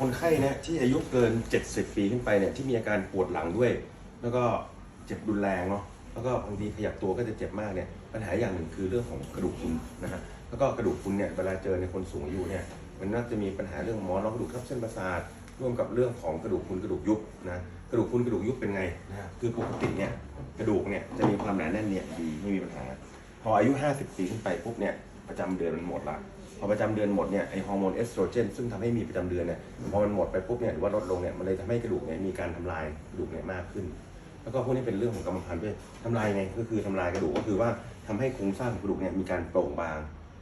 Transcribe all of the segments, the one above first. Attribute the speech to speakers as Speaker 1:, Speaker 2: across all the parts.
Speaker 1: คนไข้เนี่ยที่อายุเกิน 70 ปีขึ้นไปเนี่ยที่มีอาการปวดหลังด้วย แล้วก็เจ็บรุนแรงเนาะแล้วก็บางทีขยับตัวก็จะเจ็บมากเนี่ยปัญหาอย่างหนึ่งคือเรื่องของกระดูกพรุนนะฮะแล้วก็กระดูกพรุนเนี่ยเวลาเจอในคนสูงอายุเนี่ยมันน่าจะมีปัญหาเรื่องหมอนรองกระดูกทับเส้นประสาทร่วมกับเรื่องของกระดูกพรุนกระดูกยุบนะกระดูกพรุนกระดูกยุบเป็นไงนะคือปกติเนี่ยกระดูกเนี่ยจะมีความหนาแน่นเนี่ยดีไม่มีปัญหา พออายุ 50 ปีขึ้นไปปุ๊บเนี่ยประจำเดือนมันหมดละ พอประจำเดือนหมดเนี่ยไอฮอร์โมนเอสโตรเจนซึ่งทำให้มีประจำเดือนเนี่ยพอมันหมดไปปุ๊บเนี่ยหรือว่าลดลงเนี่ยมันเลยทำให้กระดูกเนี่ยมีการทำลายกระดูกเนี่ยมากขึ้น แล้วก็พวกนี้เป็นเรื่องของกรรมพันธุ์ด้วยทำลายไงก็คือทำลายกระดูกก็คือว่าทำให้โครงสร้างของกระดูกเนี่ยมีการโปร่งบาง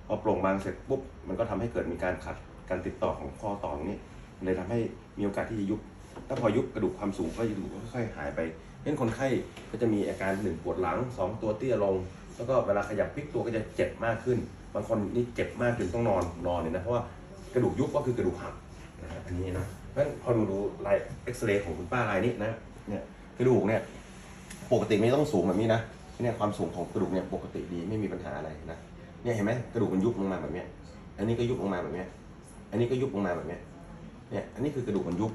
Speaker 1: พอโปร่งบางเสร็จปุ๊บมันก็ทำให้เกิดมีการขัดการติดต่อของข้อต่อตรงนี้มันเลยทำให้มีโอกาสที่จะยุบถ้าพอยุบกระดูกความสูงก็จะดูค่อยๆหายไปเพราะฉะนั้นคนไข้ก็จะมีอาการหนึ่งปวดหลังสองตัวเตี้ยลง แล้วก็เวลาขยับพลิกตัวก็จะเจ็บมากขึ้น บางคนนี่เจ็บมากจนต้องนอนนอนเนี่ยนะเพราะว่ากระดูกยุบก็คือกระดูกหักนะฮะอันนี้นะเพราะฉะนั้นพอดูดูลายเอ็กซเรย์ของคุณป้ารายนี้นะเนี่ยกระดูกเนี่ยปกติไม่ต้องสูงแบบนี้นะเนี่ยความสูงของกระดูกเนี่ยปกติดีไม่มีปัญหาอะไรนะเนี่ยเห็นไหมกระดูกมันยุบลงมาแบบเนี้ยอันนี้ก็ยุบลงมาแบบเนี้ยอันนี้ก็ยุบลงมาแบบเนี้ยเนี่ยอันนี้คือกระดูกมันยุบ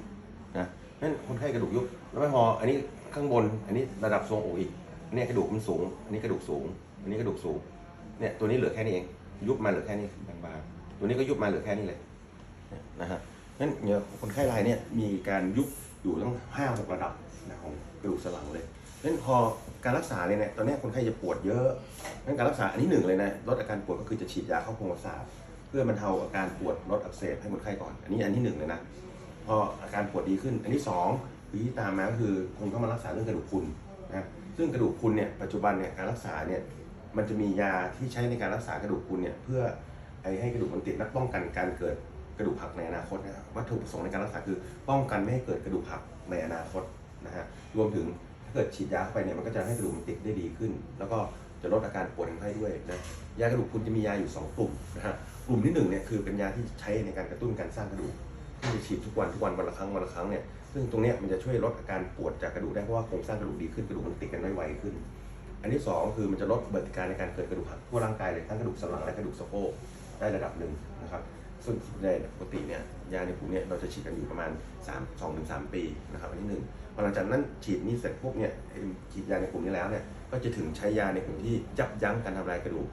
Speaker 1: นะเพราะฉะนั้นคนไข้กระดูกยุบแล้วไม่พออันนี้ข้างบนอันนี้ระดับทรงอกอีกอันนี้กระดูกมันสูง อันนี้กระดูกสูง อันนี้กระดูกสูงเนี่ยตัวนี้เหลือแค่นี้เอง ยุบมาเหลือแค่นี้บางๆตัวนี้ก็ยุบมาเหลือแค่นี้เลยนะฮะนั้นเนี่ยคนไข้รายเนี่ยมีการยุบอยู่ตั้งห้าหกระดับนะของกระดูกสันหลังเลยนั้นพอการรักษาเนี่ยเนี่ยตอนนี้คนไข้จะปวดเยอะนั้นการรักษาอันที่หนึ่งเลยนะลดอาการปวดก็คือจะฉีดยาเข้าโพรงประสาทเพื่อบรรเทาอาการปวดลดอักเสบให้คนไข้ก่อน อันนี้อันที่หนึ่งเลยนะพออาการปวดดีขึ้น อันที่สองคือที่ตามมาก็คือคงต้องมารักษาเรื่องกระดูกพุนนะซึ่งกระดูกพุนเนี่ยปัจจุบันเนี่ยการรักษาเนี่ย มันจะมียาที่ใช้ในการรักษากระดูกพรุนเนี่ยเพื่อให้กระดูกมันติดและป้องกันการเกิดกระดูกหักในอนาคตนะครับวัตถุประสงค์ในการรักษาคือป้องกันไม่ให้เกิดกระดูกหักในอนาคตนะฮะรวมถึงถ้าเกิดฉีดยาเข้าไปเนี่ยมันก็จะให้กระดูกมันติดได้ดีขึ้น แล้วก็จะลดอาการปวดของไข้ด้วยนะยากระดูกพรุนจะมียาอยู่ 2 กลุ่มนะฮะกลุ่มที่หนึ่งเนี่ยคือเป็นยาที่ใช้ในการกระตุ้นการสร้างกระดูกที่จะฉีดทุกวันทุกวันวันละครั้งวันละครั้งเนี่ยซึ่งตรงเนี้ยมันจะช่วยลดอาการปวดจากกระดูกได้เพราะว่าโครงสร้างกระดูกดีขึ้นกระดูกมันติดกันได้ไวขึ้น อันที่สองคือมันจะลดเบิดการในการเกิดกระดูกหักทั่วร่างกายเลยทั้งกระดูกสันหลังและกระดูกสะโพกได้ระดับหนึ่งนะครับส่วนในปกติเนี่ยยาในกลุ่มเนี่ยเราจะฉีดกันอยู่ประมาณ3 2ถึง3ปีนะครับอันที่หนึ่งพอหลังจากนั้นฉีดนี้เสร็จปุ๊บเนี่ยฉีดยาในกลุ่มนี้แล้วเนี่ยก็จะถึงใช้ยาในกลุ่มที่ยับยั้งการทำลายกระดูก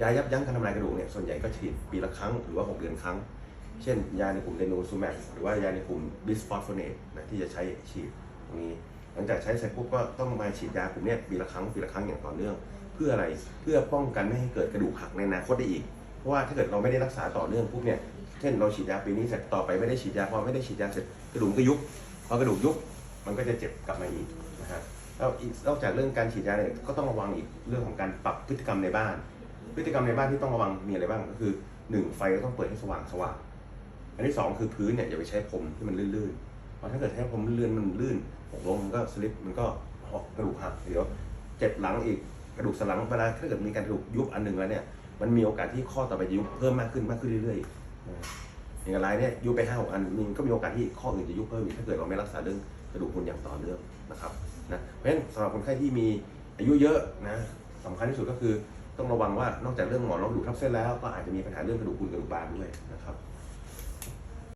Speaker 1: ยายับยั้งการทำลายกระดูกเนี่ยส่วนใหญ่ก็ฉีดปีละครั้งหรือว่า 6 เดือนครั้ง เช่น ยาในกลุ่มเดโนซูแมกหรือว่ายาในกลุ่มบิสฟอสโฟเนตนะที่จะใช้ฉีดตรงนี้ ลังจากใช้เสร็จปุ๊บก็ต้องมาฉีดยากลุ่มเนี้ยปีละครั้งปีละครั้งอย่างต่อเนื่อง เพื่ออะไรเพื่อป้องกันไม่ให้เกิดกระดูกหักในอนาคตได้อีก เพราะว่าถ้าเกิดเราไม่ได้รักษาต่อเนื่องปุ๊บเนี่ยเช่นเราฉีดยาปีนี้เสร็จต่อไปไม่ได้ฉีดยาพอไม่ได้ฉีดยาเสร็จกระดูกก็ยุบพอกระดูกยุบมันก็จะเจ็บกลับมาอีกนะฮะแล้วนอกจากเรื่องการฉีดยาเนี่ยก็ต้องระวังอีกเรื่องของการปรับพฤติกรรมในบ้าน พฤติกรรมในบ้านที่ต้องระวังมีอะไรบ้างก็คือหนึ่งไฟก็ต้องเปิดให้สว่างสว่างอันที่สองคือพื้นเนี่ยอย่าไปใช้พรมที่มันลื่นๆ พราะถ้าเกิดใช้พรมลื่อนมันลื่นหกล้มมันก็สลิปมันก็หอกกระดูกหักเดี๋ยวเจ็บหลังอีกกระดูกสันหลังเวลาถ้าเกิดมีการกระดูกยุบอันหนึ่งแล้วเนี่ยมันมีโอกาสที่ข้อต่อไปยุบเพิ่มมากขึ้นมากขึ้นเรื่อยๆอย่างไรเนี่ยยุบไปห้าหกอันมันก็มีโอกาสที่ข้ออื่นจะยุบเพิ่มอีกถ้าเกิดเราไม่รักษาเรื่องกระดูกพรุนอย่างต่อเนื่องนะครับนะเพราะฉะนั้นสำหรับคนไข้ที่มีอายุเยอะนะสำคัญที่สุดก็คือต้องระวังว่านอกจากเรื่องหมอนรองกระดูกทับเส้นแล้วก็อาจจะมีปัญหาเรื่องกระดูกพรุนกระดูกบางด้วยนะครับ